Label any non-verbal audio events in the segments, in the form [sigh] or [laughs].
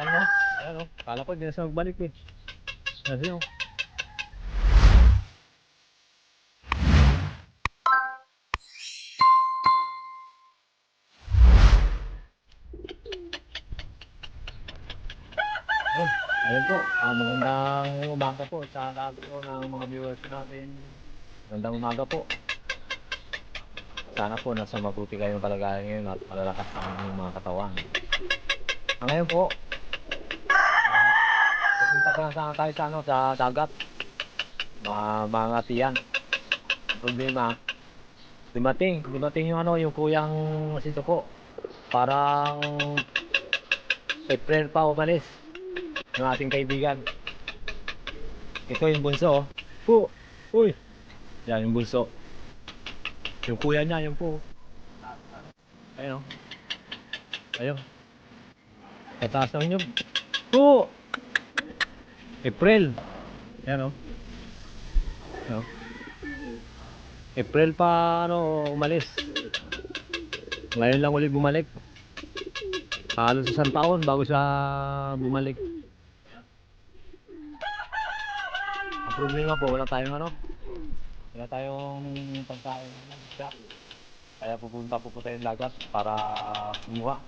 Ano? Ayan o. Kala ko hindi na siya magbalik eh. Kasi o. Oh, ayun po. Ah, magandang umaga po sa lahat po ng mga viewers natin. Magandang umaga po. Sana po nasa mabuti kayong kalagayan ngayon at malalakas ang mga katawan. Ah, ngayon po, pupunta pa na sana tayo sa, ano, sa dagat. Mga mga tiyan. Problema, dumating, dumating yung ano, yung kuyang sito ko. Parang April pa umalis ng ating kaibigan. Ito yung bunso. oh. Po. Uy. Yan yung bunso. Yung kuya niya, yung po. Ayun. oh. Ayun. Tataas ng nyug. Po. April. Yan oh. Ayun. April pa ano umalis. Ngayon lang ulit bumalik. Halos isang taon bago siya bumalik. Ang problema po, wala tayong ano, wala tayong pagkain. Kaya pupunta po po tayong dagat para kumuha.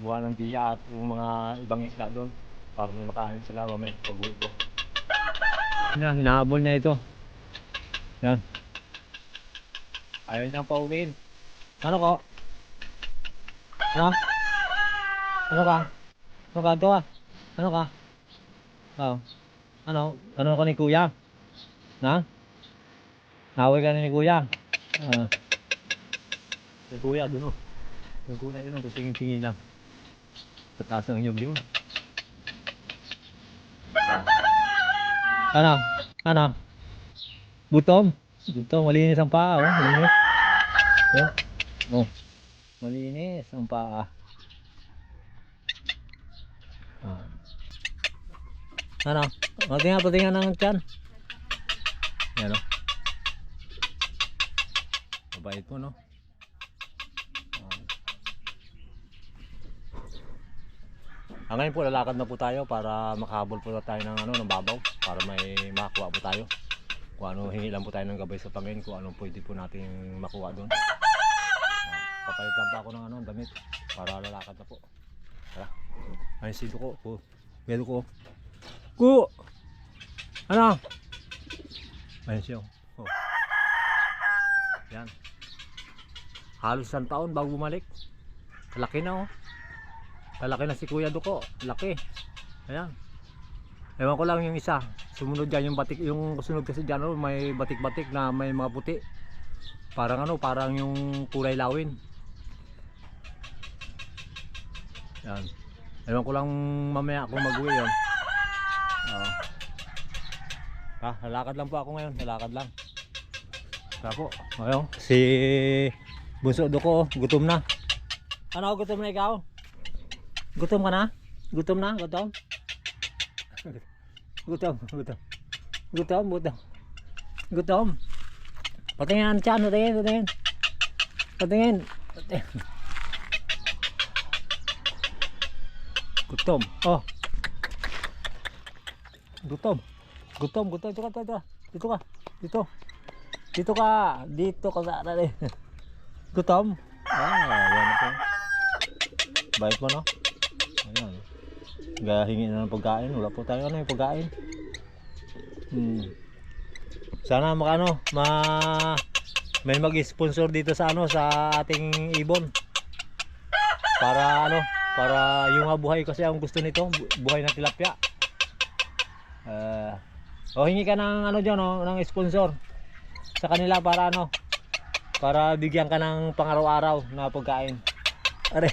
Kumuha ng biya at yung mga ibang isda doon para may makain sila mamaya pag uwi ko. Yan, hinahabol niya ito. Yan. Ayaw niyang pauwiin. Ano ko? Ano? Ano ka? Ano ka? Ito ka? Ano ka? Oh. Ano? Ano ko ni kuya? Na? Naway ka na ni kuya? Ah. Si kuya doon oh. Si kuya doon oh. Tingin-tingin lang. Sa taas ng inyong view. Ano? Ano? Gutom? Gutom. Malinis ang paa oh. Malinis. Oh. Oh. Malinis ang paa. Ah. Ano? Patingnan, patingnan ng tiyan. Yan o. Mabait mo, no? Ah, ngayon po, lalakad na po tayo para makahabol po tayo ng, ano, ng babaw para may makakuha po tayo. Kung ano, hingi lang po tayo ng gabay sa Panginoon kung anong pwede po natin makuha doon. Ah, papalit lang pa ako ng ano, damit para lalakad na po. Tara. Ayun si ko. Ko. Meron ko. Ku! Ano? Ayun siya. Oh. Yan. Halos isang taon bago bumalik. Laki na oh. Laki na si Kuya Duko. Laki. Ayan. Ewan ko lang yung isa. Sumunod dyan yung batik. Yung sunod kasi dyan oh, may batik-batik na may mga puti. Parang ano, parang yung kulay lawin. Yan. Ewan ko lang mamaya kung mag-uwi yun. Oo. Ha, lalakad lang po ako ngayon. Lalakad lang. Kaya po. Ngayon, si Bunso Duko, gutom na. Ano, gutom na ikaw? Gutom ka na? Gutom na? Gutom? gutom, gutom. Gutom, gutom. Gutom. Patingin ang tiyan, patingin, patingin. Patingin. Gutom. Oh. Gutom. Gutom, gutom. Dito ka, dito ka. Dito ka. Dito. Dito ka. Dito ka sa dali. Gutom. Ah, yan na po. Bait mo, no? Gahingi na ng pagkain. Wala po tayo ano yung pagkain. Hmm. Sana makano, ma may mag-sponsor dito sa ano sa ating ibon. Para ano, para yung buhay kasi ang gusto nito, bu- buhay ng tilapia. Eh, o hingi ka ng ano diyan no, ng sponsor sa kanila para ano, para bigyan ka ng pangaraw-araw na pagkain. Are.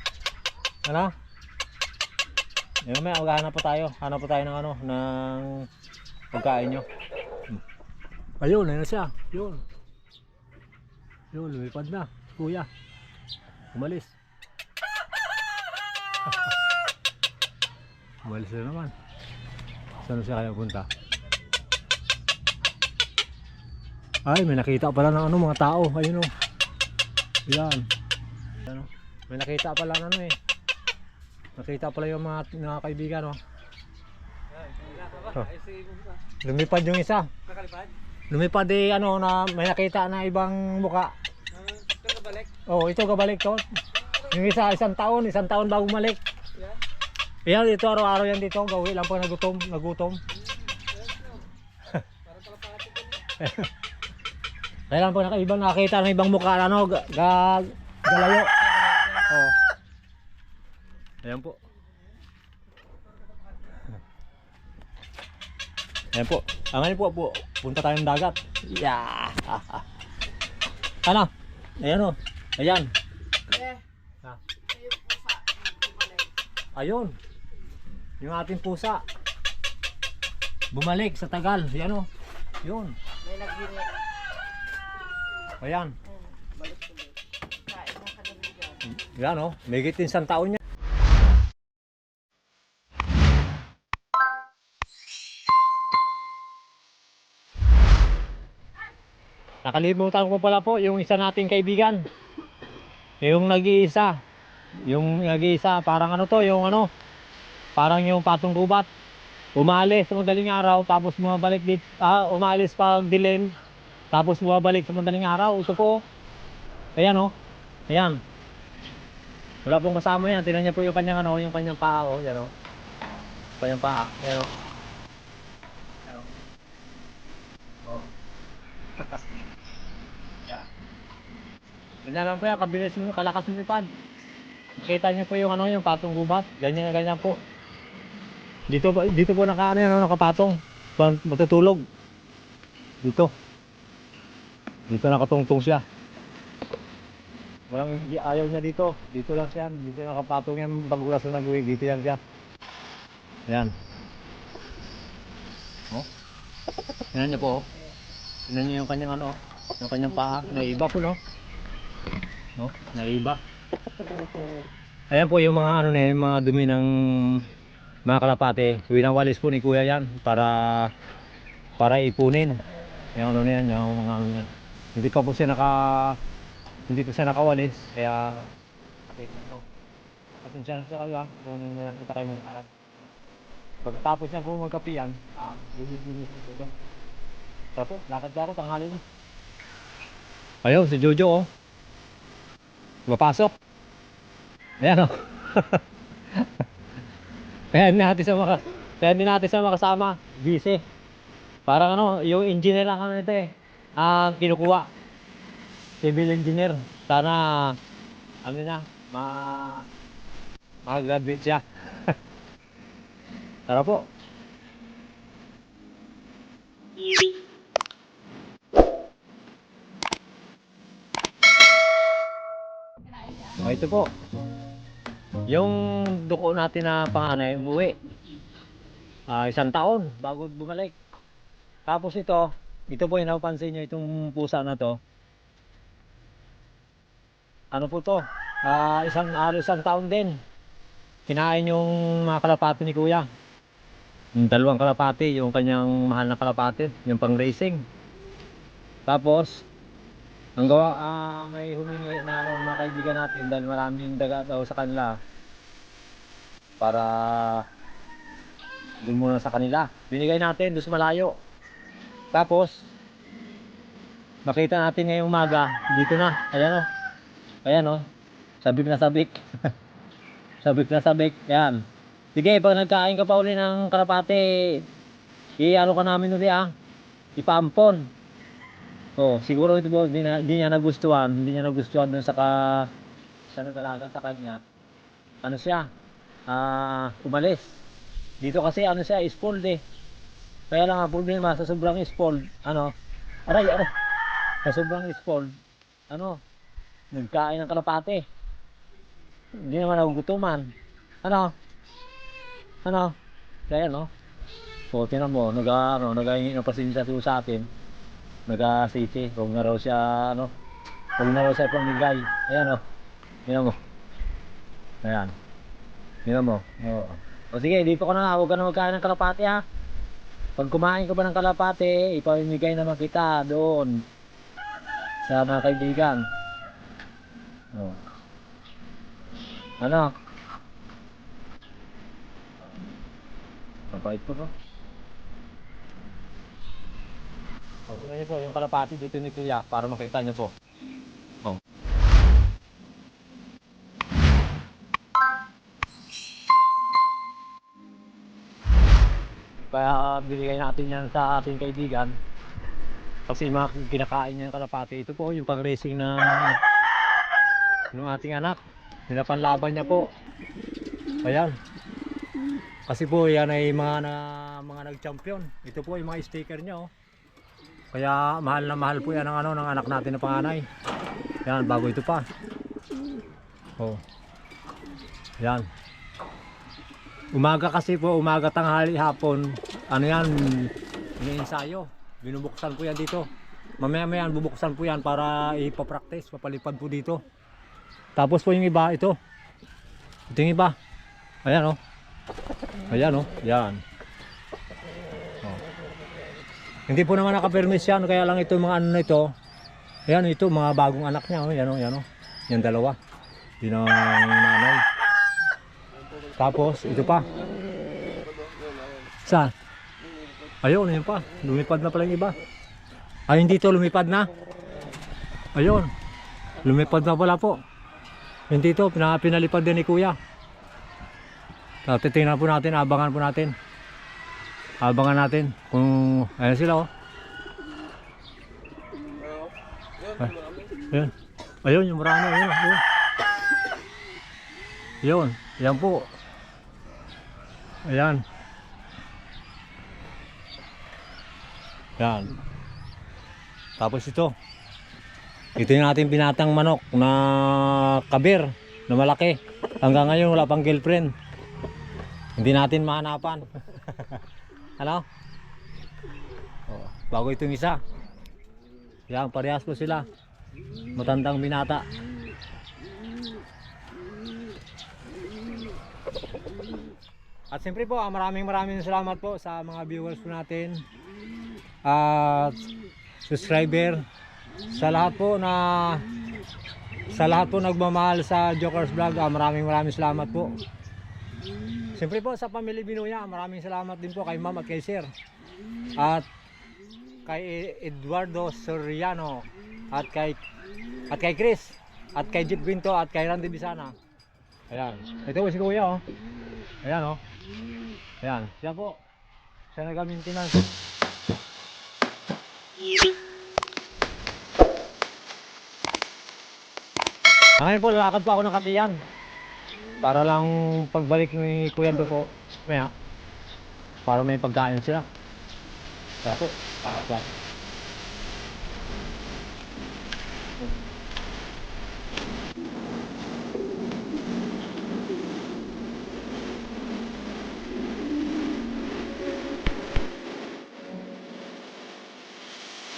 [laughs] ano? Yun may maghanap pa tayo. Hanap pa tayo ng ano, ng pagkain nyo. Hmm. Ayun, ayun na siya. Yun. Yun, lumipad na. Kuya. Umalis. [laughs] Umalis na naman. Saan siya kaya punta? Ay, may nakita pala ng ano, mga tao. Ayun o. Yan. Ano? May nakita pala ng ano eh. Nakita pala yung mga, mga kaibigan, oh. Oh. Lumipad yung isa. Kakalipad? Lumipad eh, ano, na may nakita na ibang muka. Ito na balik? Oh, ito kabalik to. Yung isa, isang taon, isang taon bago malik. Yan. Yan, ito araw-araw yan dito. Gawi lang po nagutom, nagutom. [laughs] Lang po nakaibang nakakita ng ibang mukha, ano, ga, ga, galayo. Oh. Ayan po. Ayan po. Ang ngayon po, po, punta tayong dagat. Yeah. [laughs] ano? Ayan o. Ayan. Eh, Ah. Ayun. Yung ating pusa. Bumalik sa Tagal. Yan o. Yun. May nagbini. Ayan. Hmm, balik ulit. Kain ng kanabigan. Yan o. May gitin isang taon niya. Nakalimutan ko pala po yung isa nating kaibigan. Yung nag-iisa. Yung nag-iisa, parang ano to, yung ano, parang yung patong gubat. Umalis sa madaling araw, tapos bumabalik dito, ah, umalis pag dilim, tapos bumabalik sa madaling araw. Ito po. Ayan o. Ayan. Wala pong kasama yan. Tingnan niya po yung kanyang ano, yung kanyang paa oh, yan oh. Kanyang paa. Ayan oh. Ayan, oh. [laughs] Oh. Yan. Ganyan lang po yan, kabilis mo, kalakas mo ipad. Nakita niyo po yung ano, yung patong gubat. Ganyan ganyan po. Dito po, dito po naka ano, yan, ano, nakapatong. Matutulog. Dito. Dito nakatungtong siya. Walang ayaw niya dito. Dito lang siya. Dito nakapatong yan bagulas na nagawin. Dito yan siya. Ayan. Oh. Tingnan niyo po. oh. Tingnan niyo yung kanyang ano. Yung kanyang paa. Naiba po no. No? Naiba. Ayan po yung mga ano na yung mga dumi ng mga kalapate. Winawalis po ni kuya yan para para ipunin. Yung ano na yan, yung mga ano yan. Hindi pa po siya naka hindi pa siya nakawalis kaya. Pasensya na siya kayo ah, kung nakita kayo ng aral. Pagkatapos niya po magkapiyan, ah. Tapos, lakad-lakad tanghali na. Ayun, si Jojo oh. Papasok. Ayan oh. [laughs] kaya hindi natin sa maka kaya hindi natin sa makasama. Busy. Parang ano, yung engineer lang kami nito eh. Ang kinukuha civil engineer. Sana ano na, ma mag-graduate siya. [laughs] Tara po. Oh, ito po. Yung duko natin na panganay, umuwi. Ah, isang taon bago bumalik. Tapos ito, ito po yung napansin nyo, itong pusa na to ano po to ah isang ano isang taon din kinain yung mga kalapati ni kuya yung dalawang kalapati yung kanyang mahal na kalapati yung pang racing tapos ang gawa ah, may humingi na ano, mga kaibigan natin dahil maraming daga daw sa kanila para dun muna sa kanila binigay natin doon sa malayo tapos makita natin ngayong umaga dito na ayan o Ayan oh. Sabik na sabik. [laughs] sabik na sabik. Yan. Sige, pag nagkain ka pa uli ng karapate, i-ano ka namin uli ah. Ipampon. Oh, siguro ito po, hindi, na, hindi niya nagustuhan. Hindi niya nagustuhan dun sa ka... Sa nagalaga sa kanya. Ano siya? Ah, umalis. Dito kasi ano siya, spoiled eh. Kaya lang ang problema sa sobrang spoiled, ano, aray, aray. Sa sobrang spoiled, ano, nagkain ng kalapate. Hindi naman nagugutuman. Ano? Ano? Kaya no? So, tinan mo, nag, ano, nag-ahingi ng pasensya sa atin. Nag-sisi. Huwag na raw siya, ano, huwag na raw siya pamigay. Ayan o. Tinan mo. Ayan. Tinan mo. Oo. O sige, dito ka na nga. Huwag ka na magkain ng kalapate ha. Pag kumain ka ba ng kalapate, ipamimigay naman kita doon sa mga kaibigan. Oh. Ano? Mabait po no? O, tingnan po yung kalapati dito ni Kuya para makita niyo po. Oh. Kaya binigay natin yan sa ating kaibigan. Kasi mga kinakain niya yung kalapati. Ito po yung pang-racing na ng ating anak. Nilapanlaban niya po. Ayan. Kasi po yan ay mga na, mga nag-champion. Ito po yung mga sticker niya oh. Kaya mahal na mahal po yan ng ano ng anak natin na panganay. Yan bago ito pa. Oh. Yan. Umaga kasi po, umaga tanghali hapon, ano yan, yung ensayo. Binubuksan po yan dito. Mamaya maya bubuksan po yan para ipapractice, papalipad po dito. Tapos po yung iba, ito. Ito yung iba. Ayan oh. Ayan oh, yan. Hindi po naman nakapermis yan, kaya lang ito mga ano na ito. Ayan ito, mga bagong anak niya. Oh. Yan oh, oh. Yan dalawa. Yun ang nanay. Tapos, ito pa. Saan? Ayun, yun pa. Lumipad na pala yung iba. Ayun dito, lumipad na. Ayun. Lumipad na pala po. Yun dito, pina, pinalipad din ni kuya. Titingnan po natin, abangan po natin. Abangan natin kung, ayun sila oh. Ay, Ayun. Ayun, yung marami. Ayun, ayun. Yun, yan po. Ayan. Yan. Tapos ito. Ito yung ating binatang manok na kabir na malaki. Hanggang ngayon wala pang girlfriend. Hindi natin mahanapan. [laughs] ano? Oh, bago itong isa. Yan, parehas po sila. Matandang binata. At siyempre po, ah, maraming maraming salamat po sa mga viewers po natin. At subscriber sa lahat po na sa lahat po nagmamahal sa Jokers Vlog. ah, maraming maraming salamat po. Siyempre po sa Pamilya Binuya, maraming salamat din po kay Ma'am at kay Sir. At kay Eduardo Soriano at kay at kay Chris at kay Jeep Quinto at kay Randy Bisana. Ayan. Ito po si Kuya oh. Ayan oh. Ayan. Siya po. Siya nag-maintenance. Ngayon po, lalakad po ako ng katiyan. Para lang pagbalik ni Kuya po. Maya. Para may pagkain sila. Kaya po. Kaya.